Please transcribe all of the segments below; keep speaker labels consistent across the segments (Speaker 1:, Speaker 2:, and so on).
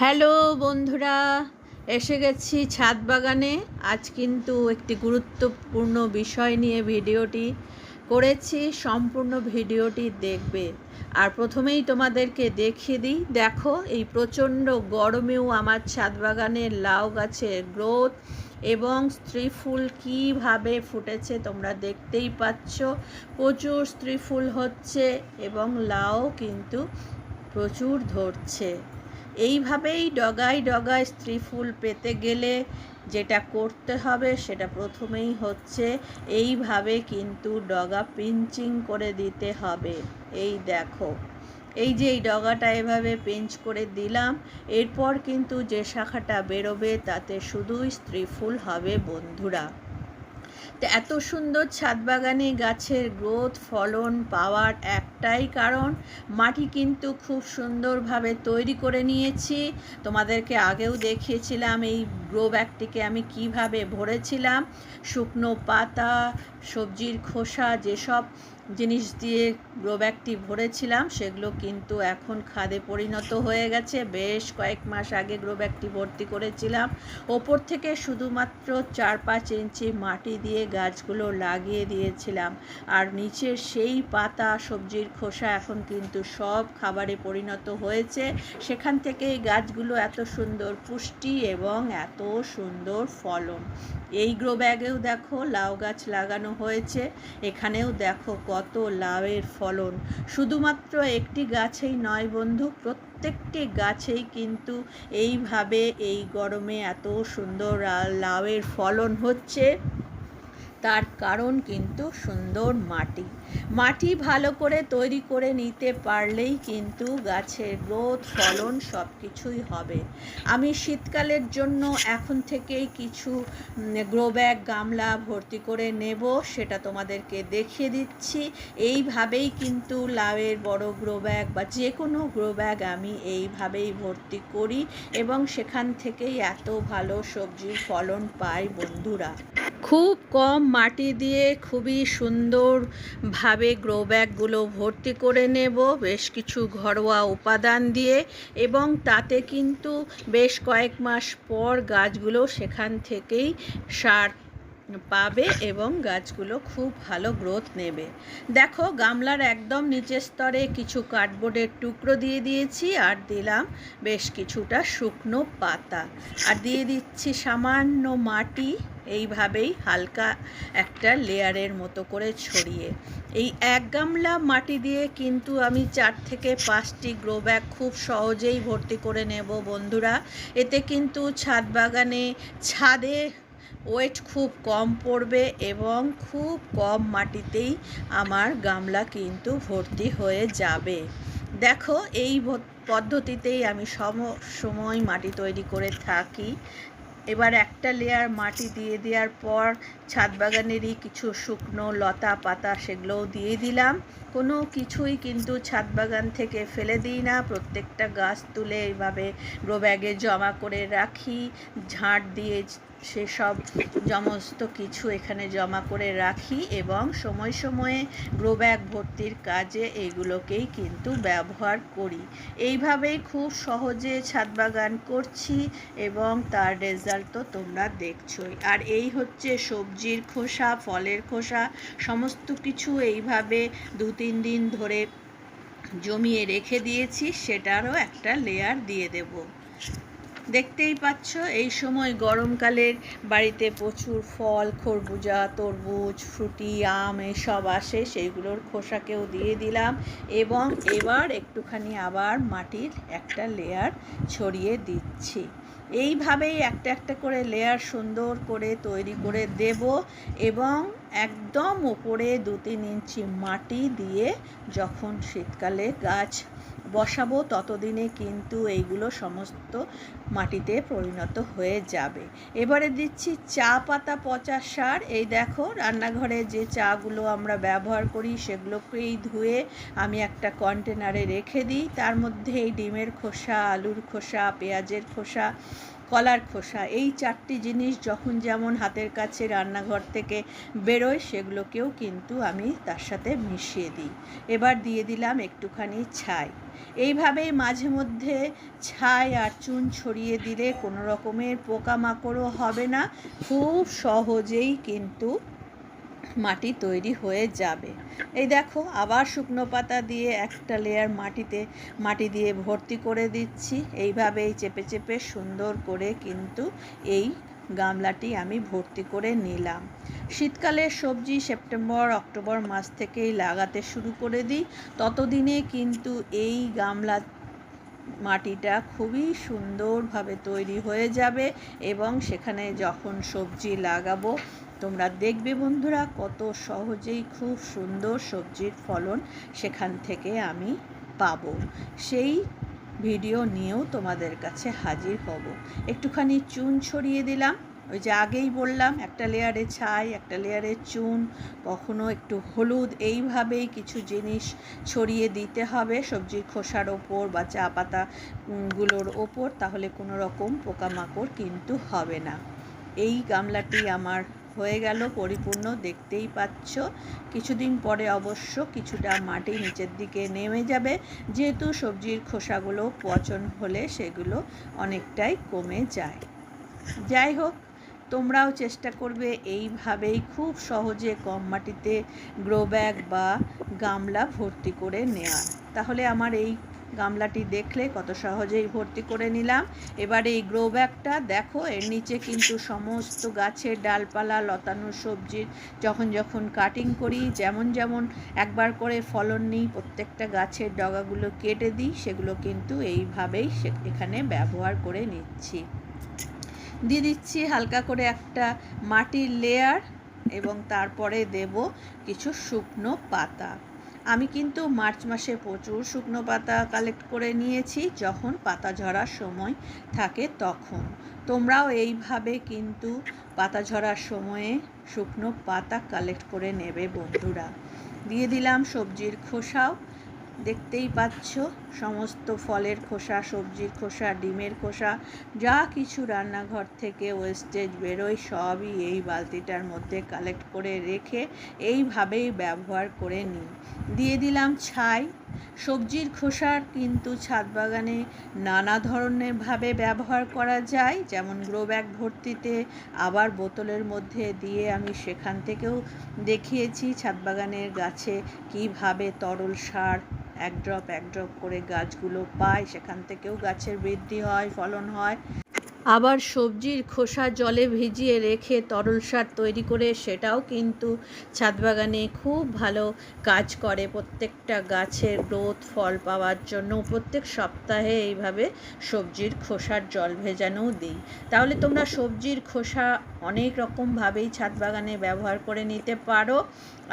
Speaker 1: Hello বন্ধুরা, এসে গেছি ছাদ বাগানে। আজ কিন্তু একটি গুরুত্বপূর্ণ বিষয় নিয়ে ভিডিওটি করেছি, সম্পূর্ণ ভিডিওটি দেখবে। আর প্রথমেই তোমাদেরকে দেখিয়ে দিই, দেখো এই প্রচণ্ড গরমেও আমার ছাদ বাগানের লাউ গাছের গ্রোথ এবং স্ত্রী ফুল কীভাবে ফুটেছে তোমরা দেখতেই পাচ্ছ। প্রচুর স্ত্রী ফুল হচ্ছে এবং লাউ কিন্তু প্রচুর ধরছে। এইভাবেই ডগায় ডগায় স্ত্রী ফুল পেতে গেলে যেটা করতে হবে সেটা প্রথমেই হচ্ছে এইভাবে কিন্তু ডগা পিঞ্চিং করে দিতে হবে। এই দেখো, এই যে এই ডগাটা এভাবে পেঞ্চ করে দিলাম, এরপর কিন্তু যে শাখাটা বেরোবে তাতে শুধুই স্ত্রী ফুল হবে, বন্ধুরা। তো এত সুন্দর ছাদ বাগানে গাছের গ্রোথ, ফলন পাওয়ার একটাই কারণ। মাটি কিন্তু খুব সুন্দরভাবে তৈরি করে নিয়েছি। তোমাদেরকে আগেও দেখিয়েছিলাম এই গ্রো ব্যাগটিকে আমি কীভাবে ভরেছিলাম। শুকনো পাতা, সবজির খোসা, যেসব জিনিস দিয়ে গ্রো ব্যাগটি ভরেছিলাম, সেগুলো কিন্তু এখন খাদে পরিণত হয়ে গেছে। বেশ কয়েক মাস আগে গ্রো ব্যাগটি ভর্তি করেছিলাম। ওপর থেকে শুধুমাত্র চার পাঁচ ইঞ্চি মাটি দিয়ে গাছগুলো লাগিয়ে দিয়েছিলাম। আর নিচের সেই পাতা, সবজির খোসা এখন কিন্তু সব খাবারে পরিণত হয়েছে। সেখান থেকে গাছগুলো এত সুন্দর পুষ্টি এবং এত সুন্দর ফলন। এই গ্রো ব্যাগেও দেখো লাউ গাছ লাগানো হয়েছে। এখানেও দেখো কত লাউয়ের ফলন। শুধুমাত্র একটি গাছেই নয় বন্ধু, প্রত্যেকটি গাছেই কিন্তু এইভাবে এই গরমে এত সুন্দর লাউয়ের ফলন হচ্ছে। তার কারণ কিন্তু সুন্দর মাটি। মাটি ভালো করে তৈরি করে নিতে পারলেই কিন্তু গাছের গ্রোথ, ফলন সব কিছুই হবে। আমি শীতকালের জন্য এখন থেকেই কিছু গ্রো ব্যাগ গামলা ভর্তি করে নেব, সেটা তোমাদেরকে দেখিয়ে দিচ্ছি। এইভাবেই কিন্তু লাউয়ের বড় গ্রো ব্যাগ বা যে কোনো গ্রো ব্যাগ আমি এইভাবেই ভর্তি করি এবং সেখান থেকেই এত ভালো সবজির ফলন পাই বন্ধুরা। খুব কম মাটি দিয়ে খুবই সুন্দরভাবে গ্রো ব্যাগগুলো ভর্তি করে নেব, বেশ কিছু ঘরোয়া উপাদান দিয়ে এবং তাতে কিন্তু বেশ কয়েক মাস পর গাছগুলো সেখান থেকেই সার পাবে এবং গাছগুলো খুব ভালো গ্রোথ নেবে। দেখো, গামলার একদম নিচের স্তরে কিছু কার্ডবোর্ডের টুকরো দিয়ে দিয়েছি আর দিলাম বেশ কিছুটা শুকনো পাতা। আর দিয়ে দিচ্ছি সামান্য মাটি, এইভাবেই হালকা একটা লেয়ারের মতো করে ছড়িয়ে। এই এক গামলা মাটি দিয়ে কিন্তু আমি চার থেকে পাঁচটি গ্রো ব্যাগ খুব সহজেই ভর্তি করে নেব বন্ধুরা। এতে কিন্তু ছাদ বাগানে ছাদে ওয়েট খুব কম পড়বে এবং খুব কম মাটিতেই আমার গামলা কিন্তু ভর্তি হয়ে যাবে। দেখো, এই পদ্ধতিতেই আমি সম, সময় মাটি তৈরি করে থাকি। এবার একটা লেয়ার মাটি দিয়ে দেওয়ার পর ছাদ বাগানেরই কিছু শুকনো লতা পাতা সেগুলোও দিয়ে দিলাম। কোনো কিছুই কিন্তু ছাদ বাগান থেকে ফেলে দিই না। প্রত্যেকটা গাছ তুলে এইভাবে গ্রো ব্যাগে জমা করে রাখি। ঝাঁট দিয়ে সেসব সমস্ত কিছু এখানে জমা করে রাখি এবং সময় সময়ে গ্রো ব্যাগ ভর্তির কাজে এইগুলোকেই কিন্তু ব্যবহার করি। এইভাবেই খুব সহজে ছাদ বাগান করছি এবং তার রেজাল্ট তো তোমরা দেখছোই। আর এই হচ্ছে সবজির খোসা, ফলের খোসা, সমস্ত কিছু এইভাবে দু তিন দিন ধরে জমিয়ে রেখে দিয়েছি, সেটারও একটা লেয়ার দিয়ে দেবো। দেখতেই পাচ্ছ, এই সময় গরমকালের বাড়িতে প্রচুর ফল, খরবুজা, তরমুজ, ফ্রুটি, আম এসব আসে, সেইগুলোর খোসাকেও দিয়ে দিলাম এবং এবার একটুখানি আবার মাটির একটা লেয়ার ছড়িয়ে দিচ্ছি। এইভাবেই একটা একটা করে লেয়ার সুন্দর করে তৈরি করে দেব এবং একদম ওপরে দু তিন ইঞ্চি মাটি দিয়ে যখন শীতকালে গাছ বসাবো, ততদিনে কিন্তু এইগুলো সমস্ত মাটিতে পরিণত হয়ে যাবে। এবারে দিচ্ছি চা পাতা, পচা সার। এই দেখো, রান্নাঘরে যে চাগুলো আমরা ব্যবহার করি সেগুলোকেই ধুয়ে আমি একটা কন্টেনারে রেখে দিই। তার মধ্যে এই ডিমের খোসা, আলুর খোসা, পেঁয়াজের খোসা কলার খোসা। এই চারটি জিনিস যখন যেমন হাতের কাছে রান্নাঘর থেকে বেরোয়, সেগুলোকেও কিন্তু আমি তার সাথে মিশিয়ে দিই। এবার দিয়ে দিলাম একটুখানি ছাই। এইভাবেই মাঝে মধ্যে ছাই আর চুন ছড়িয়ে দিলে কোনো রকমের পোকামাকড়ও হবে না। খুব সহজেই কিন্তু মাটি তৈরি হয়ে যাবে। এই দেখো, আবার শুকনো পাতা দিয়ে একটা লেয়ার মাটিতে, মাটি দিয়ে ভর্তি করে দিচ্ছি। এইভাবেই চেপে চেপে সুন্দর করে কিন্তু এই গামলাটি আমি ভর্তি করে নিলাম। শীতকালের সবজি সেপ্টেম্বর, অক্টোবর মাস থেকেই লাগাতে শুরু করে দিই। ততদিনে কিন্তু এই গামলা মাটিটা খুবই সুন্দরভাবে তৈরি হয়ে যাবে এবং সেখানে যখন সবজি লাগাবো তোমরা দেখবে বন্ধুরা কত সহজেই খুব সুন্দর সবজির ফলন সেখান থেকে আমি পাবো। সেই ভিডিও নিয়েও তোমাদের কাছে হাজির হব। একটুখানি চুন ছড়িয়ে দিলাম। ওই যে আগেই বললাম, একটা লেয়ারে ছাই, একটা লেয়ারে চুন, কখনো একটু হলুদ, এইভাবেই কিছু জিনিস ছড়িয়ে দিতে হবে সবজির খোসার ওপর বা চা পাতাগুলোর ওপর, তাহলে কোনো রকম পোকামাকড় কিন্তু হবে না। এই গামলাটি আমার হয়ে গেল, পরিপূর্ণ দেখতেই পাচ্ছ। কিছুদিন পরে অবশ্য কিছুটা মাটি নিচের দিকে নেমে যাবে। যেহেতু সবজির খোসাগুলো পচন হলে সেগুলো অনেকটাই কমে যায়। যাই হোক, তোমরাও চেষ্টা করবে এইভাবেই খুব সহজে কম মাটিতে গ্রো ব্যাগ বা গামলা ভর্তি করে নেওয়ার তাহলে আমার এই গামলাটি দেখলে কত সহজেই ভর্তি করে নিলাম। এবারে এই গ্রো ব্যাগটা দেখো, এর নিচে কিন্তু সমস্ত গাছের ডালপালা, লতানো সবজির যখন যখন কাটিং করি, যেমন যেমন একবার করে ফলন নিই, প্রত্যেকটা গাছের ডগাগুলো কেটে দিই, সেগুলো কিন্তু এইভাবেই এখানে ব্যবহার করে নিচ্ছি। দিয়ে দিচ্ছি হালকা করে একটা মাটির লেয়ার এবং তারপরে দেব কিছু শুকনো পাতা। আমি কিন্তু মার্চ মাসে প্রচুর শুকনো পাতা কালেক্ট করে নিয়েছি, যখন পাতা ঝরার সময় থাকে তখন। তোমরাও এইভাবে কিন্তু পাতা ঝরার সময়ে শুকনো পাতা কালেক্ট করে নেবে বন্ধুরা। দিয়ে দিলাম সবজির খোসাও। দেখতেই পাচ্ছ, সমস্ত ফলের খোসা, সবজির খোসা, ডিমের খোসা, যা কিছু রান্নাঘর থেকে ওয়েস্টেজ বেরোয়, সবই এই বালতিটার মধ্যে কালেক্ট করে রেখে এইভাবেই ব্যবহার করে নিই। দিয়ে দিলাম ছাই। সবজির খোসার কিন্তু ছাদ বাগানে নানা ধরনের ভাবে ব্যবহার করা যায়, যেমন গ্রো ব্যাগ ভর্তিতে আবার বোতলের মধ্যে দিয়ে আমি সেখান থেকেও দেখিয়েছি ছাদ বাগানের গাছে কীভাবে তরল সার এক ড্রপ এক ড্রপ করে গাছগুলো পায়। সেখান থেকেও গাছের বৃদ্ধি হয়, ফলন হয়। আবার সবজির খোসা জলে ভিজিয়ে রেখে তরল সার তৈরি করে সেটাও কিন্তু ছাদ বাগানে খুব ভালো কাজ করে। প্রত্যেকটা গাছের গ্রোথ, ফল পাওয়ার জন্য প্রত্যেক সপ্তাহে এইভাবে সবজির খোসার জল ভেজানোও দিই। তাহলে তোমরা সবজির খোসা অনেক রকমভাবেই ছাদ বাগানে ব্যবহার করে নিতে পারো।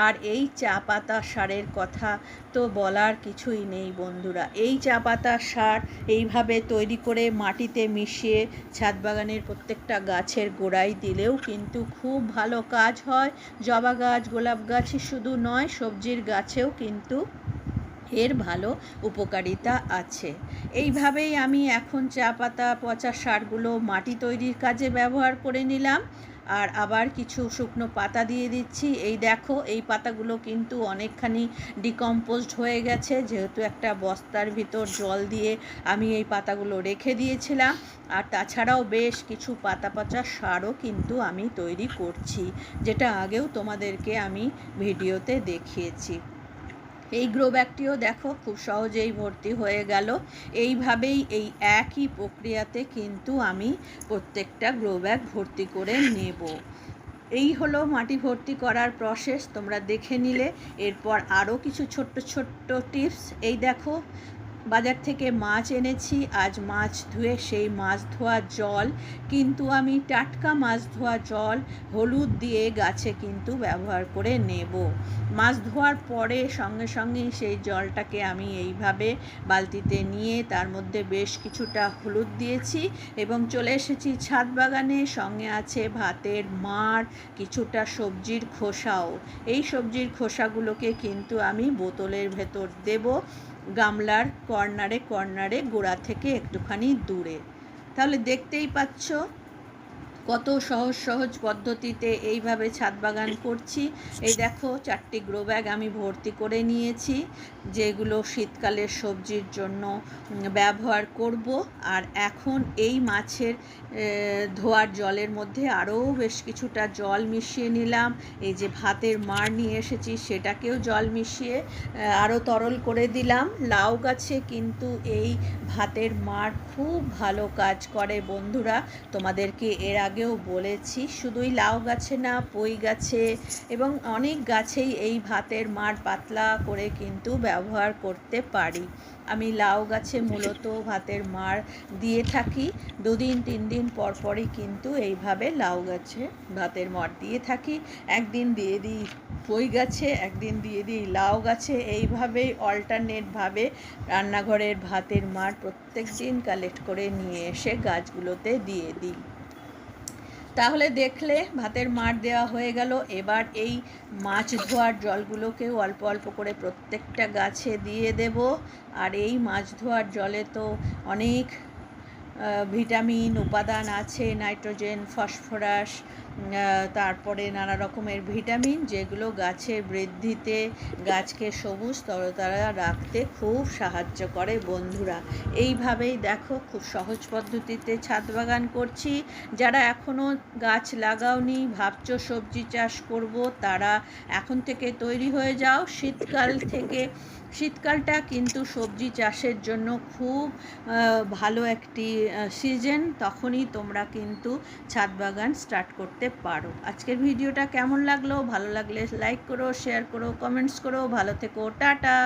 Speaker 1: আর এই চা পাতা সারের কথা তো বলার কিছুই নেই বন্ধুরা। এই চা পাতা সার এইভাবে তৈরি করে মাটিতে মিশিয়ে ছাদ বাগানের প্রত্যেকটা গাছের গোড়ায় দিলেও কিন্তু খুব ভালো কাজ হয়। জবা গাছ, গোলাপ গাছই শুধু নয়, সবজির গাছেও কিন্তু এর ভালো উপকারিতা আছে। এইভাবেই আমি এখন চা পাতা পচা সারগুলো মাটি তৈরির কাজে ব্যবহার করে নিলাম। আর আবার কিছু শুকনো পাতা দিয়ে দিচ্ছি। এই দেখো, এই পাতাগুলো কিন্তু অনেকখানি ডিকম্পোজড হয়ে গেছে। যেহেতু একটা বস্তার ভিতর জল দিয়ে আমি এই পাতাগুলো রেখে দিয়েছিলাম। আর তাছাড়াও বেশ কিছু পাতা, পচা সারও কিন্তু আমি তৈরি করছি, যেটা আগেও তোমাদেরকে আমি ভিডিওতে দেখিয়েছি। এই গ্রো ব্যাগটিও দেখো, খুব সহজেই ভর্তি হয়ে গেল। এইভাবেই এই একই প্রক্রিয়াতে কিন্তু আমি প্রত্যেকটা গ্রো ব্যাগ ভর্তি করে নেব। এই হলো মাটি ভর্তি করার প্রসেস তোমরা দেখে নিলে। এরপর আরও কিছু ছোট্ট ছোট্ট টিপস এই দেখো বাজার থেকে মাছ এনেছি, আজ মাছ ধুয়ে সেই মাছ ধোয়া জল, কিন্তু আমি টাটকা মাছ ধোয়া জল হলুদ দিয়ে গাছে কিন্তু ব্যবহার করে নেব। মাছ ধোয়ার পরে সঙ্গে সঙ্গে সেই জলটাকে আমি এইভাবে বালতিতে নিয়ে তার মধ্যে বেশ কিছুটা হলুদ দিয়েছি এবং চলে এসেছি ছাদ বাগানে। সঙ্গে আছে ভাতের মার কিছুটা সবজির খোসাও। এই সবজির খোসাগুলোকে কিন্তু আমি বোতলের ভেতর দেব। গামলার কর্নারে কর্নারে গোড়া থেকে একটুখানি দূরে। তাহলে দেখতেই পাচ্ছ কত সহজ সহজ পদ্ধতিতে এইভাবে ছাদ বাগান করছি। এই দেখো, চারটি গ্রো ব্যাগ আমি ভর্তি করে নিয়েছি, যেগুলো শীতকালের সবজির জন্য ব্যবহার করব। আর এখন এই মাছের ধোয়ার জলের মধ্যে আরও বেশ কিছুটা জল মিশিয়ে নিলাম। এই যে ভাতের মার নিয়ে এসেছি, সেটাকেও জল মিশিয়ে আরও তরল করে দিলাম। লাউ গাছে কিন্তু এই ভাতের মার খুব ভালো কাজ করে বন্ধুরা। তোমাদেরকে এর আগেও বলেছি, শুধুই লাউ গাছে না, পই গাছে এবং অনেক গাছেই এই ভাতের মার পাতলা করে কিন্তু ব্যবহার করতে পারি। আমি লাউ গাছে মূলত ভাতের মার দিয়ে থাকি। দুদিন, তিন দিন পর পরই কিন্তু এইভাবে লাউ গাছে ভাতের মার দিয়ে থাকি। একদিন দিয়ে দিই পই গাছে, একদিন দিয়ে দিই লাউ গাছে। এইভাবেই অল্টারনেটভাবে রান্নাঘরের ভাতের মার প্রত্যেক দিন কালেক্ট করে নিয়ে এসে গাছগুলোতে দিয়ে দিই। তাহলে দেখলে ভাতের মার দেওয়া হয়ে গেল। এবার এই মাছ ধোয়ার জলগুলোকেও অল্প অল্প করে প্রত্যেকটা গাছে দিয়ে দেব। আর এই মাছ ধোয়ার জলে তো অনেক ভিটামিন উপাদান আছে, নাইট্রোজেন, ফসফরাস তারপরে নানা রকমের ভিটামিন যেগুলো গাছের বৃদ্ধিতে, গাছকে সবুজ তরতারা রাখতে খুব সাহায্য করে বন্ধুরা। এইভাবেই দেখো খুব সহজ পদ্ধতিতে ছাদ বাগান করছি। যারা এখনও গাছ লাগাওনি, ভাবছ সবজি চাষ করব, তারা এখন থেকে তৈরি হয়ে যাও। শীতকাল থেকে, শীতকালটা কিন্তু সবজি চাষের জন্য খুব ভালো একটি সিজন। তখনই তোমরা কিন্তু ছাদ বাগান স্টার্ট করতে পারো। আজকের ভিডিওটা কেমন লাগল? ভালো লাগলে লাইক করো শেয়ার করো কমেন্টস করো। ভালো থেকো, টাটা!